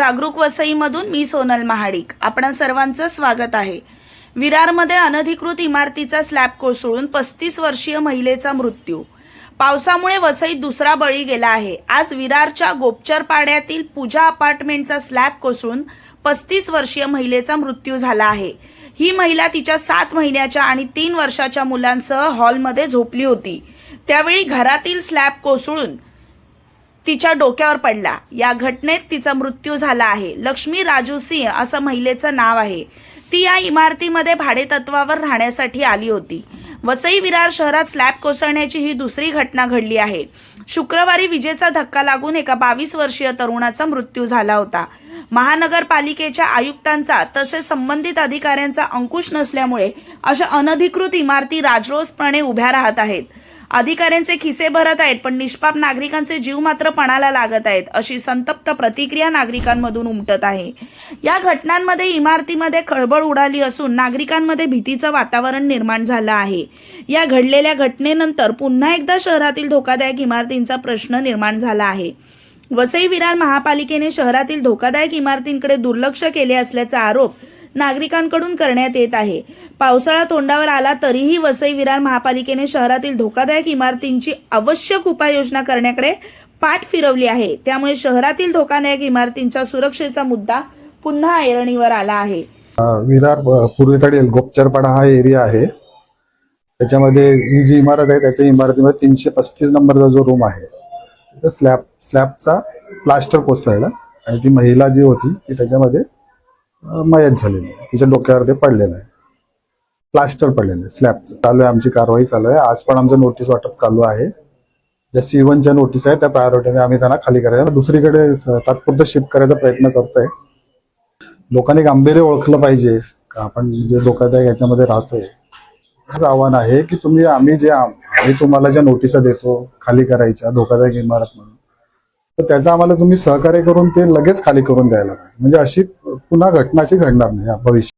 जागरूक वसईमधून मी सोनल महाडिक. आपणा सर्वांचं स्वागत आहे. विरारमध्ये अनधिकृत इमारतीचा स्लॅब कोसळून पस्तीस वर्षीय महिलेचा मृत्यू. पावसामुळे वसईत दुसरा बळी गेला आहे. आज विरारच्या गोपचर पाड्यातील पूजा अपार्टमेंटचा स्लॅब कोसळून पस्तीस वर्षीय महिलेचा मृत्यू झाला आहे. ही महिला तिच्या सात महिन्याच्या आणि तीन वर्षाच्या मुलांसह हॉलमध्ये झोपली होती. त्यावेळी घरातील स्लॅब कोसळून तिच्या डोक्यावर पडला. या घटनेत तिचा मृत्यू झाला आहे. लक्ष्मी राजू सिंह असं महिलेचं नाव आहे. ती या इमारतीमध्ये भाडेतत्वावर राहण्यासाठी आली होती. वसई विरार शहरात स्लॅब कोसळण्याची ही दुसरी घटना घडली आहे. शुक्रवारी विजेचा धक्का लागून एका बावीस वर्षीय तरुणाचा मृत्यू झाला होता. महानगरपालिकेच्या आयुक्तांचा तसेच संबंधित अधिकाऱ्यांचा अंकुश नसल्यामुळे अशा अनधिकृत इमारती राजरोसपणे उभ्या राहत आहेत. अधिकाऱ्यांचे खिसे भरत आहेत पण निष्पाप नागरिकांचे जीव मात्र पणाला लागत आहेत अशी संतप्त प्रतिक्रिया नागरिकांमधून उमटत आहे. या घटनांमध्ये इमारतीमध्ये खळबळ उडाली असून नागरिकांमध्ये भीतीचं वातावरण निर्माण झालं आहे. या घडलेल्या घटनेनंतर पुन्हा एकदा शहरातील धोकादायक इमारतींचा प्रश्न निर्माण झाला आहे. वसई विरार महापालिकेने शहरातील धोकादायक इमारतींकडे दुर्लक्ष केले असल्याचा आरोप नागरिकांकडून करण्यात येत आहे. पावसाळा तोंडावर आला तरीही वसई विरार महापालिकेने शहरातील धोकादायक इमारतींची आवश्यक उपाययोजना करण्याकडे पाठ फिरवली आहे. त्यामुळे शहरातील धोकादायक इमारतींच्या सुरक्षेचा मुद्दा पुन्हा ऐरणीवर आला आहे. विरार पूर्वेकडील गोपचरपाडा हा एरिया आहे. त्याच्यामध्ये ही जी इमारत आहे त्याच्या इमारतीमध्ये तीनशे पस्तीस नंबरचा जो रूम आहे स्लॅब स्लॅबचा प्लास्टर कोसळला आणि ती महिला जी होती ती त्याच्यामध्ये मयत झालेली आहे. तिच्या डोक्यावर ते पडलेलं आहे. प्लास्टर पडलेलं आहे स्लॅबचं चालू आहे आमची कारवाई चालू आहे. आज पण आमचं नोटीस वाटप चालू आहे. ज्या सी वनच्या नोटीस आहे त्या प्रायोरिटीने आम्ही त्यांना खाली करायला दुसरीकडे तात्पुरतं शिफ्ट करायचा प्रयत्न करतोय. लोकांनी गांभीर्य ओळखलं पाहिजे. का आपण जे धोकादायक याच्यामध्ये राहतोय. आव्हान आहे की तुम्ही आम्ही जे आम्ही तुम्हाला ज्या नोटिसा देतो खाली करायच्या धोकादायक इमारत म्हणून तर त्याचं आम्हाला तुम्ही सहकार्य करून ते लगेच खाली करून द्यायला पाहिजे. म्हणजे अशी पुन्हा घटनाची घडणार नाही या भविष्यात